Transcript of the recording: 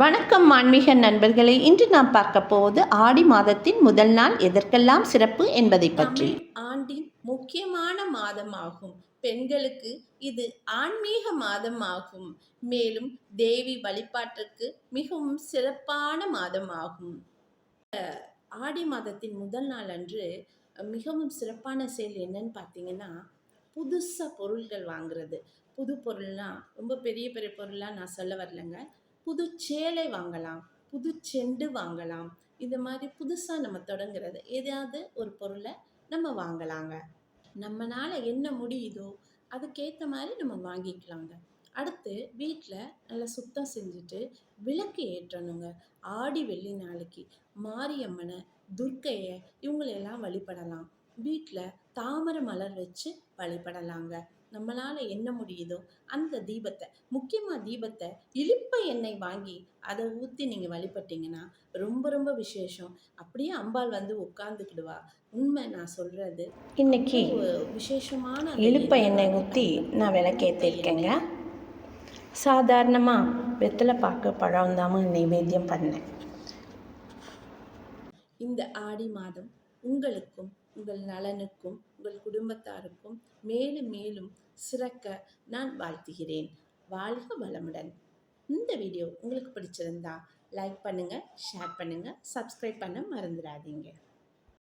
வணக்கம் ஆன்மீக நண்பர்களே. இன்று நாம் பார்க்க போவது ஆடி மாதத்தின் முதல் நாள் எதற்கெல்லாம் சிறப்பு என்பதை பற்றி. ஆண்டின் முக்கியமான மாதமாகும். பெண்களுக்கு இது ஆன்மீக மாதமாகும். மேலும் தேவி வழிபாட்டிற்கு மிகவும் சிறப்பான மாதமாகும். ஆடி மாதத்தின் முதல் நாள் அன்று மிகவும் சிறப்பான செயல் என்னன்னு பார்த்தீங்கன்னா புதுசாக பொருள்கள் வாங்குறது. புது பொருள்லாம் ரொம்ப பெரிய பெரிய பொருளாக நான் சொல்ல வரலைங்க. புது சேலை வாங்கலாம் புது செண்டு வாங்கலாம். இந்த மாதிரி புதுசாக நம்ம தொடங்குறது எதையாவது ஒரு பொருளை நம்ம வாங்கலாங்க. நம்மளால் என்ன முடியுதோ அதுக்கேற்ற மாதிரி நம்ம வாங்கிக்கலாங்க. அடுத்து வீட்டில் நல்லா சுத்தம் செஞ்சுட்டு விளக்கு ஏற்றணுங்க. ஆடி வெள்ளி நாளைக்கு மாரியம்மனை துர்க்கையை இவங்களையெல்லாம் வழிபடலாம். வீட்டில் தாமரை மலர் வச்சு வழிபடலாங்க. நம்மளால் என்ன முடியுதோ அந்த தீபத்தை முக்கியமாக தீபத்தை இழுப்ப எண்ணெய் வாங்கி அதை ஊற்றி நீங்கள் வழிபட்டீங்கன்னா ரொம்ப ரொம்ப விசேஷம். அப்படியே அம்பாள் வந்து உட்காந்துக்கிடுவா உண்மை நான் சொல்கிறது இன்னைக்கு விசேஷமான இழுப்ப எண்ணெய் ஊற்றி நான் விளக்கேற்றிருக்கேங்க சாதாரணமாக வெத்தலை பாக்கு பழம் தாம நைவேத்தியம் பண்ணேன் இந்த ஆடி மாதம் உங்களுக்கும் உங்கள் நலனுக்கும் உங்கள் குடும்பத்தாருக்கும் மேலும் மேலும் சிறக்க நான் வாழ்த்துகிறேன். வாழ்க வளமுடன். இந்த வீடியோ உங்களுக்கு பிடிச்சிருந்தா லைக் பண்ணுங்கள் ஷேர் பண்ணுங்கள் சப்ஸ்கிரைப் பண்ண மறந்துடாதீங்க.